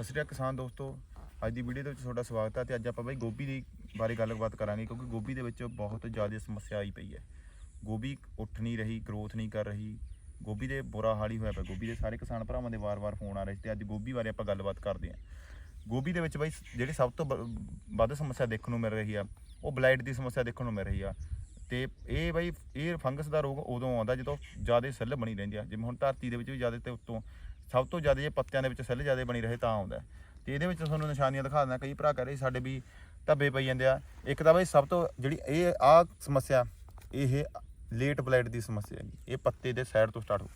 ਸਤਿ ਸ਼੍ਰੀ ਅਕਾਲ ਕਿਸਾਨ ਦੋਸਤੋ। ਅੱਜ ਦੀ ਵੀਡੀਓ ਦੇ ਵਿੱਚ ਤੁਹਾਡਾ ਸਵਾਗਤ ਹੈ ਤੇ ਅੱਜ ਆਪਾਂ ਬਈ ਗੋਭੀ ਦੀ ਬਾਰੇ ਗੱਲਬਾਤ ਕਰਾਂਗੇ ਕਿਉਂਕਿ ਗੋਭੀ ਦੇ ਵਿੱਚ ਬਹੁਤ ਜ਼ਿਆਦਾ ਸਮੱਸਿਆ ਆਈ ਪਈ ਹੈ। ਗੋਭੀ ਉੱਠ ਨਹੀਂ ਰਹੀ ਗਰੋਥ ਨਹੀਂ ਕਰ ਰਹੀ। ਗੋਭੀ ਦੇ ਬੁਰਾ ਹਾਲ ਹੀ ਹੋਇਆ ਪਿਆ। ਗੋਭੀ ਦੇ ਸਾਰੇ ਕਿਸਾਨ ਭਰਾਵਾਂ ਦੇ ਵਾਰ-ਵਾਰ ਫੋਨ ਆ ਰਹੇ ਸੀ ਤੇ ਅੱਜ ਗੋਭੀ ਬਾਰੇ ਆਪਾਂ ਗੱਲਬਾਤ ਕਰਦੇ ਹਾਂ। ਗੋਭੀ ਦੇ ਵਿੱਚ ਬਈ ਜਿਹੜੀ ਸਭ ਤੋਂ ਬ- ਵੱਧ ਸਮੱਸਿਆ ਦੇਖਣ ਨੂੰ ਮਿਲ ਰਹੀ ਆ, ਉਹ ਬਲਾਈਟ ਦੀ ਸਮੱਸਿਆ ਦੇਖਣ ਨੂੰ ਮਿਲ ਰਹੀ ਆ। ਤੇ ਇਹ ਬਈ, ਇਹ ਫੰਗਸ ਦਾ ਰੋਗ ਉਦੋਂ ਆਉਂਦਾ ਜਦੋਂ ਜ਼ਿਆਦਾ ਸੈੱਲ ਬਣੀ ਰਹਿੰਦੀ ਆ। ਜਿਵੇਂ ਹੁਣ ਧਰਤੀ ਦੇ ਵਿੱਚ ਵੀ ਜ਼ਿਆਦਾ ਤੇ ਉੱਤੋਂ ਸਭ ਤੋਂ ਜ਼ਿਆਦਾ ਇਹ ਪੱਤਿਆਂ ਦੇ ਵਿੱਚ ਸੈੱਲ ਜ਼ਿਆਦਾ ਬਣੀ ਰਹੇ ਤਾਂ ਆਉਂਦਾ ਹੈ। ਤੇ ਇਹਦੇ ਵਿੱਚ ਤੁਹਾਨੂੰ ਨਿਸ਼ਾਨੀਆਂ ਦਿਖਾ ਦਿੰਦਾ, ਕਈ ਭਰਾ ਕਹ ਰਹੇ ਸਾਡੇ ਵੀ ਧੱਬੇ ਪਈ ਜਾਂਦੇ ਆ। ਇੱਕ ਤਾਂ ਬਈ ਸਭ ਤੋਂ ਜਿਹੜੀ ਇਹ ਆ ਸਮੱਸਿਆ, ਇਹ ਲੇਟ ਬਲੈਡ ਦੀ ਸਮੱਸਿਆ ਹੈਗੀ। ਇਹ ਪੱਤੇ ਦੇ ਸਾਈਡ ਤੋਂ ਸਟਾਰਟ ਹੋ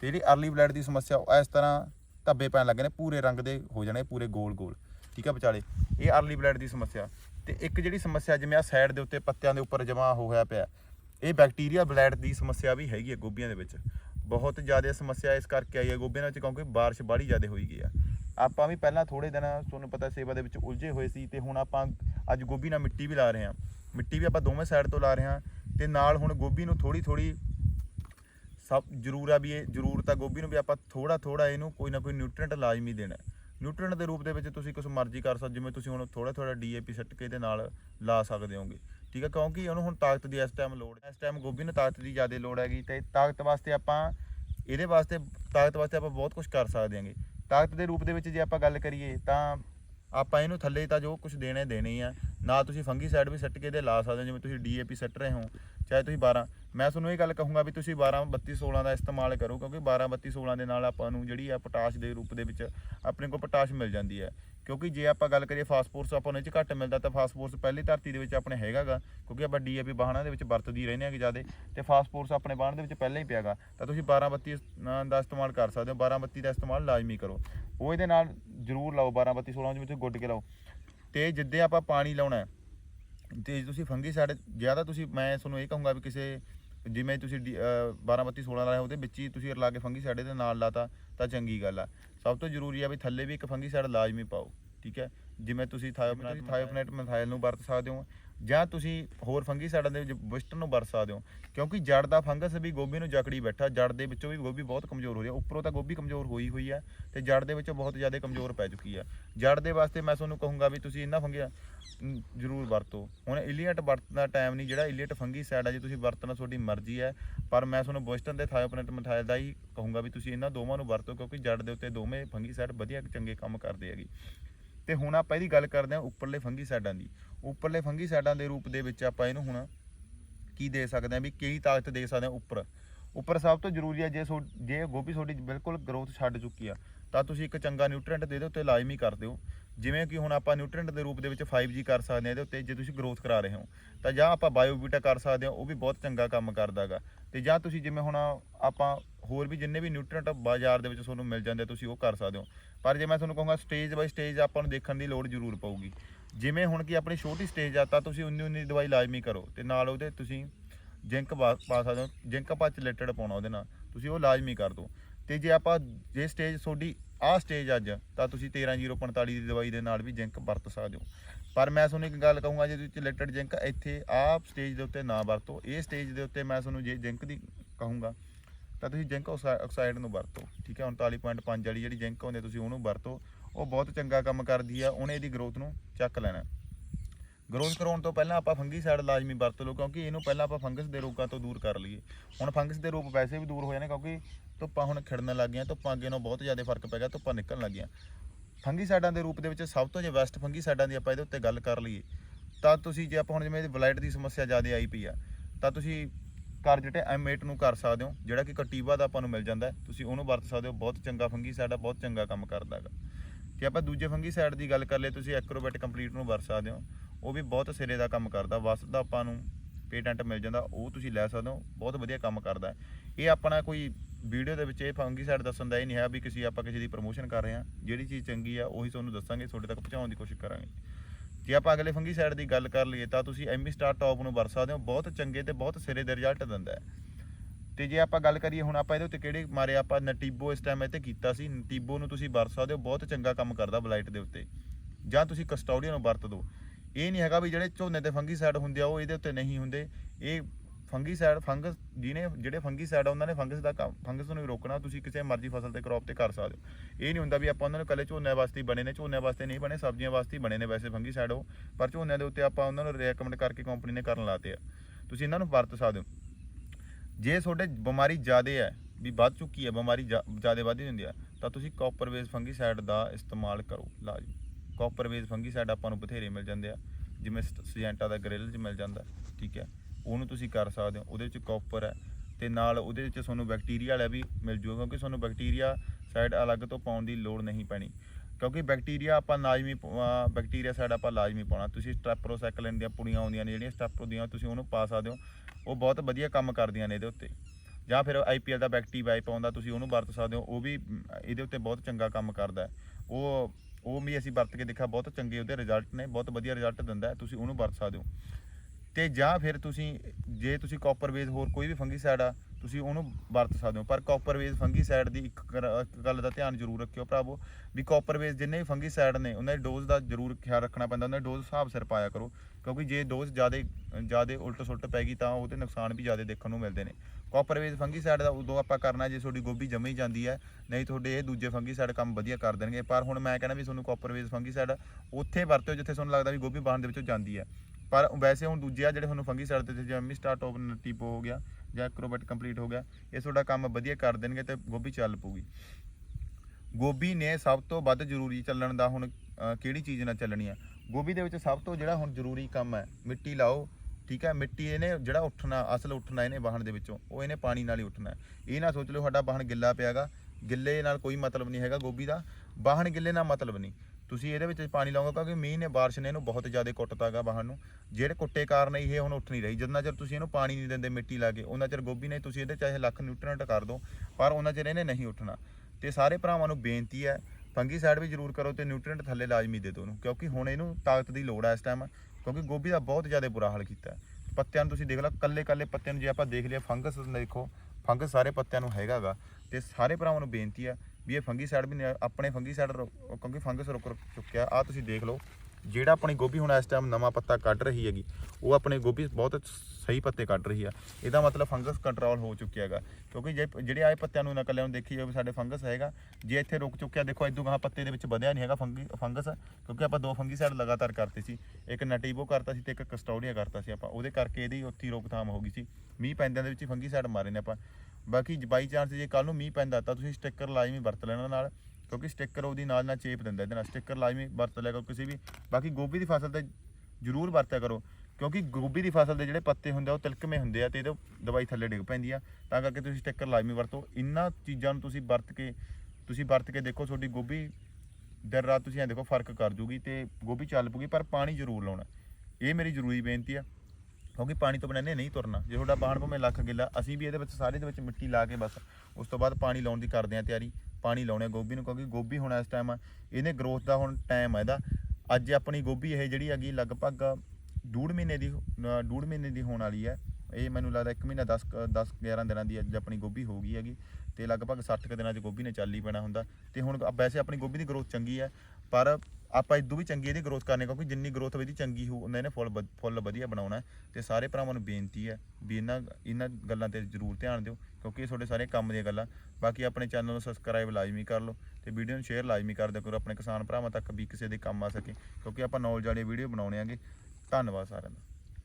ਤੇ ਜਿਹੜੀ ਅਰਲੀ ਬਲਾਈਟ ਦੀ ਸਮੱਸਿਆ, ਉਹ ਇਸ ਤਰ੍ਹਾਂ ਧੱਬੇ ਪੈਣ ਲੱਗੇ ਨੇ, ਪੂਰੇ ਰੰਗ ਦੇ ਹੋ ਜਾਣੇ, ਪੂਰੇ ਗੋਲ ਗੋਲ। ਠੀਕ ਆ ਵਿਚਾਲੇ? ਇਹ ਅਰਲੀ ਬਲੈਡ ਦੀ ਸਮੱਸਿਆ। ਤੇ ਇੱਕ ਜਿਹੜੀ ਸਮੱਸਿਆ, ਜਿਵੇਂ ਆ ਸਾਈਡ ਦੇ ਉੱਤੇ ਪੱਤਿਆਂ ਦੇ ਉੱਪਰ ਜਮਾ ਹੋਇਆ ਪਿਆ, ਇਹ ਬੈਕਟੀਰੀਆ ਬਲੈਟ ਦੀ ਸਮੱਸਿਆ ਵੀ ਹੈਗੀ ਹੈ ਗੋਭੀਆਂ ਦੇ ਵਿੱਚ। ਬਹੁਤ ਜ਼ਿਆਦਾ ਸਮੱਸਿਆ ਇਸ ਕਰਕੇ ਆਈ ਹੈ ਗੋਭੀਆਂ ਦੇ ਵਿੱਚ ਕਿਉਂਕਿ ਬਾਰਿਸ਼ ਬਾੜੀ ਜ਼ਿਆਦਾ ਹੋਈ ਗਈ ਆ। ਆਪਾਂ ਵੀ ਪਹਿਲਾਂ ਥੋੜੇ ਦਿਨ ਤੁਹਾਨੂੰ ਪਤਾ ਸੇਵਾ ਦੇ ਵਿੱਚ ਉਲਝੇ ਹੋਏ ਸੀ ਤੇ ਹੁਣ ਆਪਾਂ ਅੱਜ ਗੋਭੀ ਨਾਲ ਮਿੱਟੀ ਵੀ ਲਾ ਰਹੇ ਹਾਂ। ਮਿੱਟੀ ਵੀ ਆਪਾਂ ਦੋਵੇਂ ਸਾਈਡ ਤੋਂ ਲਾ ਰਹੇ ਹਾਂ ਤੇ ਨਾਲ ਹੁਣ ਗੋਭੀ ਨੂੰ ਥੋੜੀ ਥੋੜੀ ਸਭ ਜ਼ਰੂਰ ਆ ਵੀ ਇਹ ਜ਼ਰੂਰਤ ਆ ਗੋਭੀ ਨੂੰ ਵੀ ਆਪਾਂ ਥੋੜਾ ਥੋੜਾ ਇਹਨੂੰ ਕੋਈ ਨਾ ਕੋਈ ਨਿਊਟ੍ਰੀਐਂਟ ਲਾਜ਼ਮੀ ਦੇਣਾ ਨਿਊਟ੍ਰੀਐਂਟ ਦੇ ਰੂਪ ਦੇ ਵਿੱਚ ਤੁਸੀਂ ਕੁਝ ਮਰਜ਼ੀ ਕਰ ਸਕਦੇ ਜਿਵੇਂ ਤੁਸੀਂ ਹੁਣ ਥੋੜਾ ਥੋੜਾ ਡੀਏਪੀ ਸੱਟ ਕੇ ਇਹਦੇ ਨਾਲ ਲਾ ਸਕਦੇ ਹੋਗੇ। ਠੀਕ ਹੈ, ਕਿਉਂਕਿ ਉਹਨੂੰ ਹੁਣ ਤਾਕਤ ਦੀ ਇਸ ਟਾਈਮ ਲੋੜ ਹੈ। ਇਸ ਟਾਈਮ ਗੋਭੀ ਨੂੰ ਤਾਕਤ ਦੀ ਜ਼ਿਆਦਾ ਲੋੜ ਹੈਗੀ ਤੇ ਤਾਕਤ ਵਾਸਤੇ ਆਪਾਂ ਇਹਦੇ ਵਾਸਤੇ, ਤਾਕਤ ਵਾਸਤੇ ਆਪਾਂ ਬਹੁਤ ਕੁਝ ਕਰ ਸਕਦੇ ਹਾਂਗੇ। ਤਾਕਤ ਦੇ ਰੂਪ ਦੇ ਵਿੱਚ ਜੇ ਆਪਾਂ ਗੱਲ ਕਰੀਏ ਤਾਂ ਆਪਾਂ ਇਹਨੂੰ ਥੱਲੇ ਤਾਂ ਜੋ ਕੁਝ ਦੇਣੇ ਦੇਣੇ ਆ। ਨਾ ਤੁਸੀਂ ਫੰਗੀ ਸਾਈਡ ਵੀ ਸੱਟ ਕੇ ਇਹਦੇ ਲਾ ਸਕਦੇ ਹੋ, ਜਿਵੇਂ ਤੁਸੀਂ ਡੀਏਪੀ ਸੱਟ ਰਹੇ ਹੋ। ਚਾਹੇ ਤੁਸੀਂ 12 ਮੈਂ ਤੁਹਾਨੂੰ ਇਹ ਗੱਲ ਕਹੂੰਗਾ ਵੀ ਤੁਸੀਂ 12 32 16 ਦਾ ਇਸਤੇਮਾਲ ਕਰੋ, ਕਿਉਂਕਿ 12 32 16 ਦੇ ਨਾਲ ਆਪਾਂ ਨੂੰ ਜਿਹੜੀ ਆ ਪੋਟਾਸ਼ ਦੇ ਰੂਪ ਦੇ ਵਿੱਚ ਆਪਣੇ ਕੋਲ ਪੋਟਾਸ਼ ਮਿਲ ਜਾਂਦੀ ਹੈ। ਕਿਉਂਕਿ ਜੇ ਆਪਾਂ ਗੱਲ ਕਰੀਏ ਫਾਸਫੋਰਸ ਆਪਾਂ ਨੂੰ ਇਹ 'ਚ ਘੱਟ ਮਿਲਦਾ, ਤਾਂ ਫਾਸਫੋਰਸ ਪਹਿਲੀ ਧਰਤੀ ਦੇ ਵਿੱਚ ਆਪਣੇ ਹੈਗਾਗਾ, ਕਿਉਂਕਿ ਆਪਾਂ ਡੀਏਪੀ ਬਾਹਣਾ ਦੇ ਵਿੱਚ ਵਰਤਦੀ ਰਹਿੰਦੇ ਆਗੇ ਜਿਆਦੇ, ਤੇ ਫਾਸਫੋਰਸ ਆਪਣੇ ਬਾਹਣ ਦੇ ਵਿੱਚ ਪਹਿਲਾਂ ਹੀ ਪਿਆਗਾ। ਤਾਂ ਤੁਸੀਂ 12 32 ਦਾ ਇਸਤੇਮਾਲ ਕਰ ਸਕਦੇ ਹੋ 12 32 ਦਾ ਇਸਤੇਮਾਲ ਲਾਜ਼ਮੀ ਕਰੋ। ਉਹ ਇਹਦੇ ਨਾਲ ਜ਼ਰੂਰ ਲਾਓ 12 32 16 ਜਿਵੇਂ ਤੁਸੀਂ ਗੁੱਡ ਕੇ ਲਾਓ। ਤੇ ਜਿੱਦੇ ਆਪਾਂ ਪਾਣੀ ਲਾਉਣਾ ਤੇ ਤੁਸੀਂ ਫੰਗੀ ਸਾਈਡ ਜ਼ਿਆਦਾ ਤੁਸੀਂ, ਮੈਂ ਤੁਹਾਨੂੰ ਇਹ ਕਹੂੰਗਾ ਵੀ ਕਿਸੇ, ਜਿਵੇਂ ਤੁਸੀਂ 12 32 16 ਲਾਇਆ ਉਹਦੇ ਵਿੱਚ ਹੀ ਤੁਸੀਂ ਲਾ ਕੇ ਫੰਗੀ ਸਾਈਡ ਦੇ ਨਾਲ ਲਾਤਾ, ਤਾਂ ਚੰਗੀ ਗੱਲ ਆ। ਸਭ ਤੋਂ ਜ਼ਰੂਰੀ ਆ ਵੀ ਥੱਲੇ ਵੀ ਇੱਕ ਫੰਗੀ ਸਾਈਡ ਲਾਜ਼ਮੀ ਪਾਓ, ਠੀਕ ਹੈ? ਜਿਵੇਂ ਤੁਸੀਂ ਥਾਇਓਪਨੇਟ ਥਾਇਓਪਨੇਟ ਮਿਥਾਈਲ ਨੂੰ ਵਰਤ ਸਕਦੇ ਹੋ ਜਾਂ ਤੁਸੀਂ ਹੋਰ ਫੰਗੀ ਸਾਈਡਾਂ ਦੇ ਵਿੱਚ ਬੁਸਟਰ ਨੂੰ ਵਰਤ ਸਕਦੇ ਹੋ ਕਿਉਂਕਿ ਜੜ ਦਾ ਫੰਗਸ ਵੀ ਗੋਭੀ ਨੂੰ ਜਕੜੀ ਬੈਠਾ ਜੜ ਦੇ ਵਿੱਚੋਂ ਵੀ ਗੋਭੀ ਬਹੁਤ ਕਮਜ਼ੋਰ ਹੋ ਰਹੀ ਹੈ ਉੱਪਰੋਂ ਤਾਂ ਗੋਭੀ ਕਮਜ਼ੋਰ ਹੋਈ ਹੋਈ ਹੈ ਤੇ ਜੜ ਦੇ ਵਿੱਚੋਂ ਬਹੁਤ ਜ਼ਿਆਦਾ ਕਮਜ਼ੋਰ ਪੈ ਚੁੱਕੀ ਹੈ। ਜੜ ਦੇ ਵਾਸਤੇ ਮੈਂ ਤੁਹਾਨੂੰ ਕਹੂੰਗਾ ਵੀ ਤੁਸੀਂ ਇਹਨਾਂ ਫੰਗੀਆਂ ਜ਼ਰੂਰ ਵਰਤੋ। ਹੁਣ ਇਲੀਅਟ ਵਰਤਣ ਦਾ ਟਾਈਮ ਨਹੀਂ ਜਿਹੜਾ ਇਲੀਅਟ ਫੰਗੀ ਸਾਈਡ ਹੈ ਜੇ ਤੁਸੀਂ ਵਰਤਣਾ ਤੁਹਾਡੀ ਮਰਜ਼ੀ ਹੈ ਪਰ ਮੈਂ ਤੁਹਾਨੂੰ ਬੋਸਟਨ ਤੇ ਥਾਇਓਪਨੇਟ ਮਿਥਾਈਲ ਦਾ ਹੀ ਕਹੂੰਗਾ ਵੀ ਤੁਸੀਂ ਇਹਨਾਂ ਦੋਵਾਂ ਨੂੰ ਵਰਤੋ ਕਿਉਂਕਿ ਜੜ ਦੇ ਉੱਤੇ ਦੋਵੇਂ ਫੰਗੀ ਸਾਈਡ ਵਧੀਆ ਚੰਗੇ ਕੰਮ ਕਰਦੇ ਹੈਗੇ। ਤੇ ਹੁਣ ਆਪਾਂ ਇਹਦੀ ਗੱਲ ਕਰਦੇ ਹਾਂ ਉੱਪਰਲੇ ਫੰਗੀ ਸਾਈਡਾਂ ਦੀ। ਉੱਪਰਲੇ ਫੰਗੀ ਸਾਈਡਾਂ ਦੇ ਰੂਪ ਦੇ ਵਿੱਚ ਆਪਾਂ ਇਹਨੂੰ ਹੁਣ ਕੀ ਦੇ ਸਕਦੇ ਹਾਂ ਵੀ ਕਿਹੜੀ ਤਾਕਤ ਦੇ ਸਕਦੇ ਹਾਂ ਉੱਪਰ। ਉੱਪਰ ਸਭ ਤੋਂ ਜ਼ਰੂਰੀ ਹੈ ਜੇ ਜੇ ਗੋਭੀ ਤੁਹਾਡੀ ਬਿਲਕੁਲ ਗਰੋਥ ਛੱਡ ਚੁੱਕੀ ਆ, ਤਾਂ ਤੁਸੀਂ ਇੱਕ ਚੰਗਾ ਨਿਊਟ੍ਰੀਐਂਟ ਦੇ ਦੇ ਉੱਤੇ ਲਾਜ਼ਮੀ ਕਰ ਦਿਓ। ਜਿਵੇਂ ਕਿ ਹੁਣ ਆਪਾਂ ਨਿਊਟ੍ਰੀਐਂਟ ਦੇ ਰੂਪ ਦੇ ਵਿੱਚ 5G ਕਰ ਸਕਦੇ ਹਾਂ ਇਹਦੇ ਉੱਤੇ ਜੇ ਤੁਸੀਂ ਗਰੋਥ ਕਰਾ ਰਹੇ ਹੋ, ਤਾਂ ਜਾਂ ਆਪਾਂ ਬਾਇਓਬੀਟਾ ਕਰ ਸਕਦੇ ਹਾਂ, ਉਹ ਵੀ ਬਹੁਤ ਚੰਗਾ ਕੰਮ ਕਰਦਾਗਾ ਤੇ ਜਾਂ ਤੁਸੀਂ ਜਿਵੇਂ ਹੁਣ ਆਪਾਂ ਹੋਰ ਵੀ ਜਿੰਨੇ ਵੀ ਨਿਊਟ੍ਰੀਐਂਟ ਬਾਜ਼ਾਰ ਦੇ ਵਿੱਚ ਤੁਹਾਨੂੰ ਮਿਲ ਜਾਂਦੇ ਤੁਸੀਂ ਉਹ ਕਰ ਸਕਦੇ ਹੋ। ਪਰ ਜੇ ਮੈਂ ਤੁਹਾਨੂੰ ਕਹੂੰਗਾ ਸਟੇਜ ਬਾਈ ਸਟੇਜ ਆਪਾਂ ਨੂੰ ਦੇਖਣ ਦੀ ਲੋੜ ਜ਼ਰੂਰ ਪਊਗੀ। ਜਿਵੇਂ ਹੁਣ ਕਿ ਆਪਣੀ ਛੋਟੀ ਸਟੇਜ ਆ, ਤਾਂ ਤੁਸੀਂ 19 19 ਦਵਾਈ ਲਾਜ਼ਮੀ ਕਰੋ ਤੇ ਨਾਲ ਉਹਦੇ ਤੁਸੀਂ ਜਿੰਕ ਪਾ ਪਾ ਸਕਦੇ ਹੋ, ਜਿੰਕ ਆਪਾਂ ਚਿਲੇਟਡ ਪਾਉਣਾ ਉਹਦੇ ਨਾਲ, ਤੁਸੀਂ ਉਹ ਲਾਜ਼ਮੀ ਕਰ ਦਿਓ। ਤੇ ਜੇ ਆਪਾਂ, ਜੇ ਸਟੇਜ ਤੁਹਾਡੀ ਆਹ ਸਟੇਜ ਅੱਜ, ਤਾਂ ਤੁਸੀਂ 13045 ਦੀ ਦਵਾਈ ਦੇ ਨਾਲ ਵੀ ਜਿੰਕ ਵਰਤ ਸਕਦੇ ਹੋ। ਪਰ ਮੈਂ ਤੁਹਾਨੂੰ ਇੱਕ ਗੱਲ ਕਹੂੰਗਾ, ਜੇ ਤੁਸੀਂ ਚਿਲੇਟਡ ਜਿੰਕ ਇੱਥੇ ਆਹ ਸਟੇਜ ਦੇ ਉੱਤੇ ਨਾ ਵਰਤੋ, ਇਹ ਸਟੇਜ ਦੇ ਉੱਤੇ ਮੈਂ ਤੁਹਾਨੂੰ ਜੇ ਜਿੰਕ ਦੀ ਕਹੂੰਗਾ ਤਾਂ ਤੁਸੀਂ ਜਿੰਕ ਆਕਸਾਈਡ ਨੂੰ ਵਰਤੋ, ਠੀਕ ਹੈ? 39.5 ਵਾਲੀ ਜਿਹੜੀ ਜਿੰਕ ਹੁੰਦੀ ਤੁਸੀਂ ਉਹਨੂੰ ਵਰਤੋ। ਉਹ ਬਹੁਤ ਚੰਗਾ ਕੰਮ ਕਰਦੀ ਆ, ਉਹਨੇ ਇਹਦੀ ਗਰੋਥ ਨੂੰ ਚੱਕ ਲੈਣਾ। ਗਰੋਥ ਕਰਾਉਣ ਤੋਂ ਪਹਿਲਾਂ ਆਪਾਂ ਫੰਗੀ ਸਾਈਡ ਲਾਜ਼ਮੀ ਵਰਤ ਲਓ, ਕਿਉਂਕਿ ਇਹਨੂੰ ਪਹਿਲਾਂ ਆਪਾਂ ਫੰਗਸ ਦੇ ਰੋਗਾਂ ਤੋਂ ਦੂਰ ਕਰ ਲਈਏ। ਹੁਣ ਫੰਗਸ ਦੇ ਰੋਗ ਵੈਸੇ ਵੀ ਦੂਰ ਹੋ ਜਾਣੇ, ਕਿਉਂਕਿ ਧੁੱਪਾਂ ਹੁਣ ਖਿੜਨ ਲੱਗ ਗਈਆਂ, ਧੁੱਪਾਂ ਅੱਗੇ ਨਾਲੋਂ ਬਹੁਤ ਜ਼ਿਆਦਾ ਫ਼ਰਕ ਪੈ ਗਿਆ, ਧੁੱਪਾਂ ਨਿਕਲਣ ਲੱਗ ਗਈਆਂ। ਫੰਗੀ ਸਾਈਡਾਂ ਦੇ ਰੂਪ ਦੇ ਵਿੱਚ ਸਭ ਤੋਂ ਜੇ ਵੈਸਟ ਫੰਗੀ ਸਾਈਡਾਂ ਦੀ ਆਪਾਂ ਇਹਦੇ ਉੱਤੇ ਗੱਲ ਕਰ ਲਈਏ, ਤਾਂ ਤੁਸੀਂ ਜੇ ਆਪਾਂ ਹੁਣ ਜਿਵੇਂ ਬਲਾਈਟ ਦੀ ਸਮੱਸਿਆ ਜ਼ਿਆਦਾ ਆਈ ਪਈ ਆ, ਤਾਂ ਤੁਸੀਂ ਕਰ ਜਿਹੜੇ M8 ਨੂੰ ਕਰ ਸਕਦੇ ਹੋ, ਜਿਹੜਾ ਕਿ ਕਟੀਵਾ ਦਾ ਆਪਾਂ ਨੂੰ ਮਿਲ ਜਾਂਦਾ ਤੁਸੀਂ ਉਹਨੂੰ ਵਰਤ ਸਕਦੇ ਹੋ, ਬਹੁਤ ਚੰਗਾ ਫੰਗੀ ਸਾਈਡ ਆ, ਬਹੁਤ ਚੰਗਾ ਕੰਮ ਕਰਦਾ ਹੈਗਾ। ਜੇ ਆਪਾਂ ਦੂਜੇ ਫੰਗੀ ਸਾਈਡ ਦੀ ਗੱਲ ਕਰ ਲਈਏ, ਤੁਸੀਂ ਐਕਰੋਬੈਟ ਕੰਪਲੀਟ ਨੂੰ ਵਰਤ ਸਕਦੇ ਹੋ, ਉਹ ਵੀ ਬਹੁਤ ਸਿਰੇ ਦਾ ਕੰਮ ਕਰਦਾ ਵਸ ਦਾ ਆਪਾਂ ਨੂੰ ਪੇਟੈਂਟ ਮਿਲ ਜਾਂਦਾ, ਉਹ ਤੁਸੀਂ ਲੈ ਸਕਦੇ ਹੋ, ਬਹੁਤ ਵਧੀਆ ਕੰਮ ਕਰਦਾ ਇਹ ਆਪਣਾ ਕੋਈ ਵੀਡੀਓ ਦੇ ਵਿੱਚ ਇਹ ਫੰਗੀ ਸਾਈਡ ਦੱਸਣ ਦਾ ਇਹ ਨਹੀਂ ਹੈ ਵੀ ਕਿਸੇ ਆਪਾਂ ਕਿਸੇ ਦੀ ਪ੍ਰੋਮੋਸ਼ਨ ਕਰ ਰਹੇ ਹਾਂ, ਜਿਹੜੀ ਚੀਜ਼ ਚੰਗੀ ਆ, ਉਹੀ ਤੁਹਾਨੂੰ ਦੱਸਾਂਗੇ, ਤੁਹਾਡੇ ਤੱਕ ਪਹੁੰਚਾਉਣ ਦੀ ਕੋਸ਼ਿਸ਼ ਕਰਾਂਗੇ। ਜੇ ਆਪਾਂ ਅਗਲੇ ਫੰਗੀ ਸਾਈਡ ਦੀ ਗੱਲ ਕਰ ਲਈਏ ਤਾਂ ਤੁਸੀਂ ਐਮੀ ਸਟਾਰ ਟੌਪ ਨੂੰ ਵਰਤ ਸਕਦੇ ਹੋ, ਬਹੁਤ ਚੰਗੇ ਤੇ ਬਹੁਤ ਸਿਰੇ ਦੇ ਰਿਜ਼ਲਟ ਦਿੰਦਾ ਹੈ। ਤੇ ਜੇ ਆਪਾਂ ਗੱਲ ਕਰੀਏ ਹੁਣ ਆਪਾਂ ਇਹਦੇ ਉੱਤੇ ਕਿਹੜੇ ਮਾਰੇ ਆਪਾਂ, ਨਟੀਬੋ ਇਸ ਟਾਈਮ ਇੱਥੇ ਕੀਤਾ ਸੀ, ਨਟੀਬੋ ਨੂੰ ਤੁਸੀਂ ਵਰਤ ਸਕਦੇ ਹੋ, ਬਹੁਤ ਚੰਗਾ ਕੰਮ ਕਰਦਾ ਬਲਾਈਟ ਦੇ ਉੱਤੇ। ਜਾਂ ਤੁਸੀਂ ਕਸਟੋਡੀਆ ਨੂੰ ਵਰਤ ਦਿਓ। ਇਹ ਨਹੀਂ ਹੈਗਾ ਵੀ ਜਿਹੜੇ ਝੋਨੇ ਤੇ ਫੰਗੀ ਸਾਈਡ ਹੁੰਦੇ ਆ, ਉਹ ਇਹਦੇ ਉੱਤੇ ਨਹੀਂ ਹੁੰਦੇ। ਇਹ ਫੰਗੀਸਾਈਡ, ਫੰਗਸ ਜਿਹਨੇ, ਜਿਹੜੇ ਫੰਗੀਸਾਈਡ ਆ, ਉਹਨਾਂ ਨੇ ਫੰਗਸ ਦਾ ਕੰਮ, ਫੰਗਸ ਨੂੰ ਵੀ ਰੋਕਣਾ, ਤੁਸੀਂ ਕਿਸੇ ਮਰਜ਼ੀ ਫਸਲ ਤੇ ਕ੍ਰੌਪ ਤੇ ਕਰ ਸਕਦੇ ਹੋ। ਇਹ ਨਹੀਂ ਹੁੰਦਾ ਵੀ ਆਪਾਂ ਉਹਨਾਂ ਨੂੰ ਕੱਲੇ ਝੋਨੇ ਵਾਸਤੇ ਹੀ ਬਣੇ ਨੇ, ਝੋਨੇ ਵਾਸਤੇ ਨਹੀਂ ਬਣੇ, ਸਬਜ਼ੀਆਂ ਵਾਸਤੇ ਹੀ ਬਣੇ ਨੇ ਵੈਸੇ ਫੰਗੀਸਾਈਡ ਉਹ। ਪਰ ਝੋਨਿਆਂ ਦੇ ਉੱਤੇ ਆਪਾਂ ਉਹਨਾਂ ਨੂੰ ਰეკਮੈਂਡ ਕਰਕੇ ਕੰਪਨੀ ਨੇ ਕਰਨ ਲਾਤੇ ਆ। ਤੁਸੀਂ ਇਹਨਾਂ ਨੂੰ ਵਰਤ ਸਕਦੇ ਹੋ। ਜੇ ਤੁਹਾਡੇ ਬਿਮਾਰੀ ਜ਼ਿਆਦੇ ਹੈ ਵੀ ਵੱਧ ਚੁੱਕੀ ਹੈ ਬਿਮਾਰੀ ਜ਼ਿਆਦਾ ਵਧੀ ਹੁੰਦੀ ਆ, ਤਾਂ ਤੁਸੀਂ ਕਾਪਰ ਵੇਸ ਫੰਗੀਸਾਈਡ ਦਾ ਇਸਤੇਮਾਲ ਕਰੋ। ਲਾਜ਼ਮੀ ਕਾਪਰ ਵੇਸ ਫੰਗੀਸਾਈਡ ਆਪਾਂ ਨੂੰ ਬਥੇਰੇ ਮਿਲ ਜਾਂਦੇ ਆ, ਜਿਵੇਂ ਸੀਜੈਂਟਾ ਦਾ ਗ੍ਰਿਲ 'ਚ ਮਿਲ ਜਾਂਦਾ, ਠੀਕ ਹੈ ਉਹਨੂੰ ਤੁਸੀਂ ਕਰ ਸਕਦੇ ਹੋ। ਉਹਦੇ ਵਿੱਚ ਕਾਪਰ ਹੈ ਤੇ ਨਾਲ ਉਹਦੇ ਵਿੱਚ ਤੁਹਾਨੂੰ ਬੈਕਟੀਰੀਆ ਵਾਲਾ ਵੀ ਮਿਲ ਜੂਗਾ ਕਿਉਂਕਿ ਤੁਹਾਨੂੰ ਬੈਕਟੀਰੀਆ ਸਾਈਡ ਅਲੱਗ ਤੋਂ ਪਾਉਣ ਦੀ ਲੋੜ ਨਹੀਂ ਪੈਣੀ। ਕਿਉਂਕਿ ਬੈਕਟੀਰੀਆ ਆਪਾਂ ਲਾਜ਼ਮੀ ਬੈਕਟੀਰੀਆ ਸਾਈਡ ਆਪਾਂ ਲਾਜ਼ਮੀ ਪਾਉਣਾ। ਤੁਸੀਂ ਸਟ੍ਰੈਪਰੋਸਾਈਕਲਿਨ ਦੀਆਂ ਪੁੜੀਆਂ ਆਉਂਦੀਆਂ ਨੇ, ਜਿਹੜੀਆਂ ਸਟ੍ਰੈਪਰੋ ਦੀਆਂ, ਤੁਸੀਂ ਉਹਨੂੰ ਪਾ ਸਕਦੇ ਹੋ। ਉਹ ਬਹੁਤ ਵਧੀਆ ਕੰਮ ਕਰਦੀਆਂ ਨੇ ਇਹਦੇ ਉੱਤੇ। ਜਾਂ ਫਿਰ ਆਈਪੀਐਲ ਦਾ ਬੈਕਟੀ ਵਾਈਪ ਆਉਂਦਾ ਤੁਸੀਂ ਉਹਨੂੰ ਵਰਤ ਸਕਦੇ ਹੋ। ਉਹ ਵੀ ਇਹਦੇ ਉੱਤੇ ਬਹੁਤ ਚੰਗਾ ਕੰਮ ਕਰਦਾ ਉਹ ਉਹ ਵੀ ਅਸੀਂ ਵਰਤ ਕੇ ਦੇਖਿਆ, ਬਹੁਤ ਚੰਗੇ ਉਹਦੇ ਰਿਜ਼ਲਟ ਨੇ, ਬਹੁਤ ਵਧੀਆ ਰਿਜ਼ਲਟ ਦਿੰਦਾ ਤੁਸੀਂ ਉਹਨੂੰ ਵਰਤ ਸਕਦੇ ਹੋ। ਤੇ ਜਾਂ ਫਿਰ ਤੁਸੀਂ, ਜੇ ਤੁਸੀਂ ਕਾਪਰ ਵੇਜ਼ ਹੋਰ ਕੋਈ ਵੀ ਫੰਗੀਸਾਈਡ ਆ, ਤੁਸੀਂ ਉਹਨੂੰ ਵਰਤ ਸਕਦੇ ਹੋ। ਪਰ ਕਾਪਰ ਵੇਜ਼ ਫੰਗੀਸਾਈਡ ਦੀ ਇੱਕ ਕਰ- ਇੱਕ ਗੱਲ ਦਾ ਧਿਆਨ ਜ਼ਰੂਰ ਰੱਖਿਓ ਭਰਾਵੋ, ਵੀ ਕਾਪਰ ਵੇਜ਼ ਜਿੰਨੇ ਵੀ ਫੰਗੀਸਾਈਡ ਨੇ, ਉਹਨਾਂ ਦੀ ਡੋਜ਼ ਦਾ ਜ਼ਰੂਰ ਖਿਆਲ ਰੱਖਣਾ ਪੈਂਦਾ, ਉਹਨਾਂ ਦੀ ਡੋਜ਼ ਹਿਸਾਬ ਸਿਰ ਪਾਇਆ ਕਰੋ। ਕਿਉਂਕਿ ਜੇ ਡੋਜ਼ ਜ਼ਿਆਦਾ ਜ਼ਿਆਦਾ ਉਲਟ ਸੁਲਟ ਪੈ ਗਈ ਤਾਂ ਉਹਦੇ ਨੁਕਸਾਨ ਵੀ ਜ਼ਿਆਦਾ ਦੇਖਣ ਨੂੰ ਮਿਲਦੇ ਨੇ। ਕਾਪਰ ਵੇਜ਼ ਫੰਗੀਸਾਈਡ ਦਾ ਉਦੋਂ ਆਪਾਂ ਕਰਨਾ, ਜੇ ਤੁਹਾਡੀ ਗੋਭੀ ਜੰਮੀ ਜਾਂਦੀ ਹੈ, ਨਹੀਂ ਤੁਹਾਡੇ ਇਹ ਦੂਜੇ ਫੰਗੀਸਾਈਡ ਕੰਮ ਵਧੀਆ ਕਰ ਦੇਣਗੇ। ਪਰ ਹੁਣ ਮੈਂ ਕਹਿੰਦਾ ਵੀ ਤੁਹਾਨੂੰ ਕਾਪਰ ਵੇਜ਼ ਫੰਗੀਸਾਈਡ ਉੱਥੇ ਵਰਤਿਓ ਜਿੱਥੇ ਤੁਹਾਨੂੰ ਲੱਗਦਾ ਵੀ ਗੋਭੀ ਬਾਹਰ ਦੇ ਵਿੱਚੋਂ ਜਾਂਦੀ ਹੈ। ਪਰ ਵੈਸੇ ਹੁਣ ਦੂਜੇ ਆ ਜਿਹੜੇ ਤੁਹਾਨੂੰ ਫੰਗੀ ਸਾਈਡ ਤੇ ਜਿਵੇਂ ਮਿਸਟਾ ਟੋਪ ਨਟੀਪੋ ਹੋ ਗਿਆ ਜਾਂ ਐਕਰੋਬੈਟ ਕੰਪਲੀਟ ਹੋ ਗਿਆ, ਇਹ ਤੁਹਾਡਾ ਕੰਮ ਵਧੀਆ ਕਰ ਦੇਣਗੇ ਤੇ ਗੋਭੀ ਚੱਲ ਪਊਗੀ। ਗੋਭੀ ਨੇ ਸਭ ਤੋਂ ਵੱਧ ਜ਼ਰੂਰੀ ਚੱਲਣ ਦਾ ਹੁਣ ਕਿਹੜੀ ਚੀਜ਼ ਨਾਲ ਚੱਲਣੀ ਹੈ ਗੋਭੀ ਦੇ ਵਿੱਚ ਸਭ ਤੋਂ ਜਿਹੜਾ ਹੁਣ ਜ਼ਰੂਰੀ ਕੰਮ ਹੈ, ਮਿੱਟੀ ਲਾਓ, ਠੀਕ ਹੈ? ਮਿੱਟੀ ਇਹਨੇ ਜਿਹੜਾ ਉੱਠਣਾ, ਅਸਲ ਉੱਠਣਾ ਇਹਨੇ ਵਾਹਣ ਦੇ ਵਿੱਚੋਂ, ਉਹ ਇਹਨੇ ਪਾਣੀ ਨਾਲ ਹੀ ਉੱਠਣਾ ਇਹ ਨਾ ਸੋਚ ਲਿਓ ਸਾਡਾ ਵਾਹਣ ਗਿੱਲਾ ਪਿਆਗਾ ਗਿੱਲੇ ਨਾਲ ਕੋਈ ਮਤਲਬ ਨਹੀਂ ਹੈਗਾ ਗੋਭੀ ਦਾ। ਵਾਹਣ ਗਿੱਲੇ ਨਾਲ ਮਤਲਬ ਨਹੀਂ। ਤੁਸੀਂ ਇਹਦੇ ਵਿੱਚ ਪਾਣੀ ਲਾਓਗੇ ਕਿਉਂਕਿ ਮੀਂਹ ਨੇ ਬਾਰਿਸ਼ ਨੇ ਇਹਨੂੰ ਬਹੁਤ ਜ਼ਿਆਦਾ ਕੁੱਟਤਾਗਾ ਬਾਹਰ ਨੂੰ। ਜਿਹੜੇ ਕੁੱਟੇ ਕਾਰਨ ਇਹ ਹੁਣ ਉੱਠ ਨਹੀਂ ਰਹੀ। ਜਿੰਨਾ ਚਿਰ ਤੁਸੀਂ ਇਹਨੂੰ ਪਾਣੀ ਨਹੀਂ ਦਿੰਦੇ ਮਿੱਟੀ ਲਾ ਕੇ ਉਹਨਾਂ ਚਿਰ ਗੋਭੀ ਨੇ ਤੁਸੀਂ ਇਹਦੇ ਚਾਹੇ ਲੱਖ ਨਿਊਟ੍ਰੀਐਂਟ ਕਰ ਦਿਓ ਪਰ ਉਹਨਾਂ ਚਿਰ ਇਹਨੇ ਨਹੀਂ ਉੱਠਣਾ। ਤੇ ਸਾਰੇ ਭਰਾਵਾਂ ਨੂੰ ਬੇਨਤੀ ਹੈ, ਫੰਗੀ ਸਾਈਡ ਵੀ ਜ਼ਰੂਰ ਕਰੋ ਤੇ ਨਿਊਟ੍ਰੀਐਂਟ ਥੱਲੇ ਲਾਜ਼ਮੀ ਦੇ ਦਿਓ ਉਹਨੂੰ, ਕਿਉਂਕਿ ਹੁਣ ਇਹਨੂੰ ਤਾਕਤ ਦੀ ਲੋੜ ਹੈ ਇਸ ਟਾਈਮ ਕਿਉਂਕਿ ਗੋਭੀ ਦਾ ਬਹੁਤ ਜ਼ਿਆਦਾ ਬੁਰਾ ਹਾਲ ਕੀਤਾ ਪੱਤਿਆਂ ਨੂੰ ਤੁਸੀਂ ਦੇਖ ਲਓ ਕੱਲੇ ਕੱਲੇ ਪੱਤਿਆਂ ਨੂੰ ਜੇ ਆਪਾਂ ਦੇਖ ਲਿਆ ਫੰਗਸ ਦੇਖੋ, ਫੰਗਸ ਸਾਰੇ ਪੱਤਿਆਂ ਨੂੰ ਹੈਗਾਗਾ। ਤੇ ਸਾਰੇ ਭਰਾਵਾਂ ਨੂੰ ਬੇਨਤੀ ਹੈ ਵੀ ਇਹ ਫੰਗੀ ਸਾਈਡ ਵੀ ਨੇ- ਆਪਣੇ ਫੰਗੀ ਸਾਈਡ ਕਿਉਂਕਿ ਫੰਗਸ ਰੁਕ ਰੁਕ ਚੁੱਕਿਆ ਆ ਤੁਸੀਂ ਦੇਖ ਲਓ, ਜਿਹੜਾ ਆਪਣੀ ਗੋਭੀ ਹੁਣ ਇਸ ਟਾਈਮ ਨਵਾਂ ਪੱਤਾ ਕੱਢ ਰਹੀ ਹੈਗੀ, ਉਹ ਆਪਣੇ ਗੋਭੀ ਬਹੁਤ ਸਹੀ ਪੱਤੇ ਕੱਢ ਰਹੀ ਆ। ਇਹਦਾ ਮਤਲਬ ਫੰਗਸ ਕੰਟਰੋਲ ਹੋ ਚੁੱਕਿਆ ਹੈਗਾ, ਕਿਉਂਕਿ ਜੇ ਜਿਹੜੇ ਆਏ ਪੱਤਿਆਂ ਨੂੰ ਨਕਲਿਆਂ ਨੂੰ ਦੇਖੀ ਜਾਵੇ ਸਾਡੇ ਫੰਗਸ ਹੈਗਾ, ਜੇ ਇੱਥੇ ਰੁਕ ਚੁੱਕਿਆ, ਦੇਖੋ ਇਦੋਂ ਗਾਹ ਪੱਤੇ ਦੇ ਵਿੱਚ ਵਧਿਆ ਨਹੀਂ ਹੈਗਾ ਫੰਗੀ, ਫੰਗਸ, ਕਿਉਂਕਿ ਆਪਾਂ ਦੋ ਫੰਗੀ ਸਾਈਡ ਲਗਾਤਾਰ ਕਰਤੇ ਸੀ, ਇੱਕ ਨਟੀਬੋ ਕਰਤਾ ਸੀ ਤੇ ਇੱਕ ਕਸਟੋਰੀਆ ਕਰਤਾ ਸੀ ਆਪਾਂ, ਉਹਦੇ ਕਰਕੇ ਇਹਦੀ ਉੱਥੀ ਰੋਕਥਾਮ ਹੋ ਗਈ ਸੀ, ਮੀਂਹ ਪੈਂਦਿਆਂ ਦੇ ਵਿੱਚ ਹੀ ਫੰਗੀ ਸਾਈਡ ਮਾਰੇ ਨੇ ਆਪਾਂ। ਬਾਕੀ ਬਾਈ ਚਾਂਸ ਜੇ ਕੱਲ ਨੂੰ ਮੀਂਹ ਪੈਂਦਾ ਤਾਂ ਤੁਸੀਂ ਸਟicker ਲਾਜ਼ਮੀ ਵਰਤ ਲੈਣਾ ਨਾਲ, ਕਿਉਂਕਿ ਸਟicker ਉਹਦੀ ਨਾਲ ਨਾਲ ਚੇਪ ਦਿੰਦਾ ਇਹਦੇ ਨਾਲ। ਸਟicker ਲਾਜ਼ਮੀ ਵਰਤ ਲਿਆ ਕਰੋ ਕਿਸੇ ਵੀ। ਬਾਕੀ ਗੋਭੀ ਦੀ ਫਸਲ ਤੇ ਜ਼ਰੂਰ ਵਰਤਿਆ ਕਰੋ, ਕਿਉਂਕਿ ਗੋਭੀ ਦੀ ਫਸਲ ਦੇ ਜਿਹੜੇ ਪੱਤੇ ਹੁੰਦੇ ਆ, ਉਹ ਤਿਲਕਮੇ ਹੁੰਦੇ ਆ ਤੇ ਇਹਦੇ ਦਵਾਈ ਥੱਲੇ ਡਿੱਗ ਪੈਂਦੀ ਆ। ਤਾਂ ਕਰਕੇ ਤੁਸੀਂ ਸਟicker ਲਾਜ਼ਮੀ ਵਰਤੋ। ਇਹਨਾਂ ਚੀਜ਼ਾਂ ਨੂੰ ਤੁਸੀਂ ਵਰਤ ਕੇ, ਤੁਸੀਂ ਵਰਤ ਕੇ ਦੇਖੋ ਤੁਹਾਡੀ ਗੋਭੀ, ਦਿਨ ਰਾਤ ਤੁਸੀਂ ਐਂ ਦੇਖੋ ਫ਼ਰਕ ਕਰ ਜੂਗੀ ਤੇ ਗੋਭੀ ਚੱਲ ਪੂਗੀ, ਪਰ ਪਾਣੀ ਜ਼ਰੂਰ ਲਾਉਣਾ। ਇਹ ਮੇਰੀ ਜ਼ਰੂਰੀ ਬੇਨਤੀ ਆ। ਕਿਉਂਕਿ ਪਾਣੀ ਤੋਂ ਬਿਨਾਂ ਇਹਨੇ ਨਹੀਂ ਤੁਰਨਾ। ਜੇ ਤੁਹਾਡਾ ਬਾਹਣ ਭਾਵੇਂ ਲੱਖ ਗਿੱਲਾ, ਅਸੀਂ ਵੀ ਇਹਦੇ ਵਿੱਚ ਸਾਰੇ ਦੇ ਵਿੱਚ ਮਿੱਟੀ ਲਾ ਕੇ ਬਸ, ਉਸ ਤੋਂ ਬਾਅਦ ਪਾਣੀ ਲਾਉਣ ਦੀ ਕਰਦੇ ਆ ਤਿਆਰੀ, ਪਾਣੀ ਲਾਉਣੇ ਆ ਗੋਭੀ ਨੂੰ, ਕਿਉਂਕਿ ਗੋਭੀ ਹੁਣ ਇਸ ਟਾਈਮ ਇਹਨੇ ਗਰੋਥ ਦਾ ਹੁਣ ਟਾਈਮ ਹੈ ਇਹਦਾ। ਅੱਜ ਆਪਣੀ ਗੋਭੀ ਇਹ ਜਿਹੜੀ ਹੈਗੀ ਲਗਭਗ ਡੂਢ ਮਹੀਨੇ ਦੀ ਡੂਢ ਮਹੀਨੇ ਦੀ ਹੋਣ ਵਾਲੀ ਹੈ। ਇਹ ਮੈਨੂੰ ਲੱਗਦਾ 1 ਮਹੀਨਾ 10 10 11 ਦਿਨਾਂ ਦੀ ਅੱਜ ਆਪਣੀ ਗੋਭੀ ਹੋ ਗਈ ਹੈਗੀ ਤੇ ਲਗਭਗ 60 ਕੁ ਦਿਨਾਂ 'ਚ ਗੋਭੀ ਨੇ ਚੱਲ ਹੀ ਪੈਣਾ ਹੁੰਦਾ। ਤੇ ਹੁਣ ਵੈਸੇ ਆਪਣੀ ਗੋਭੀ ਦੀ ਗਰੋਥ ਚੰਗੀ ਹੈ ਪਰ ਆਪਾਂ ਇਦੋਂ ਵੀ ਚੰਗੀ ਇਹਦੀ ਗਰੋਥ ਕਰਨੀ ਕਿਉਂਕਿ ਜਿੰਨੀ ਗਰੋਥ ਇਹਦੀ ਚੰਗੀ ਹੋ ਉਹਨਾਂ ਨੇ ਫੁੱਲ ਵਧ- ਫੁੱਲ ਵਧੀਆ ਬਣਾਉਣਾ ਹੈ ਤੇ ਸਾਰੇ ਭਰਾਵਾਂ ਨੂੰ ਬੇਨਤੀ ਹੈ ਵੀ ਇਹਨਾਂ ਇਹਨਾਂ ਗੱਲਾਂ ਤੇ ਜ਼ਰੂਰ ਧਿਆਨ ਦਿਓ ਕਿਉਂਕਿ ਇਹ ਤੁਹਾਡੇ ਸਾਰੇ ਕੰਮ ਦੀਆਂ ਗੱਲਾਂ। ਬਾਕੀ ਆਪਣੇ ਚੈਨਲ ਨੂੰ ਸਬਸਕ੍ਰਾਈਬ ਲਾਜ਼ਮੀ ਕਰ ਲਓ ਤੇ ਵੀਡੀਓ ਨੂੰ ਸ਼ੇਅਰ ਲਾਜ਼ਮੀ ਕਰ ਦਿਓ ਕਰੋ ਆਪਣੇ ਕਿਸਾਨ ਭਰਾਵਾਂ ਤੱਕ ਵੀ ਕਿਸੇ ਦੇ ਕੰਮ ਆ ਸਕੇ। ਕਿਉਂਕਿ ਆਪਾਂ ਨੌਲੇਜ ਵਾਲੀ ਵੀਡੀਓ ਬਣਾਉਣੇ ਆਗੇ। ਧੰਨਵਾਦ ਸਾਰਿਆਂ ਦਾ।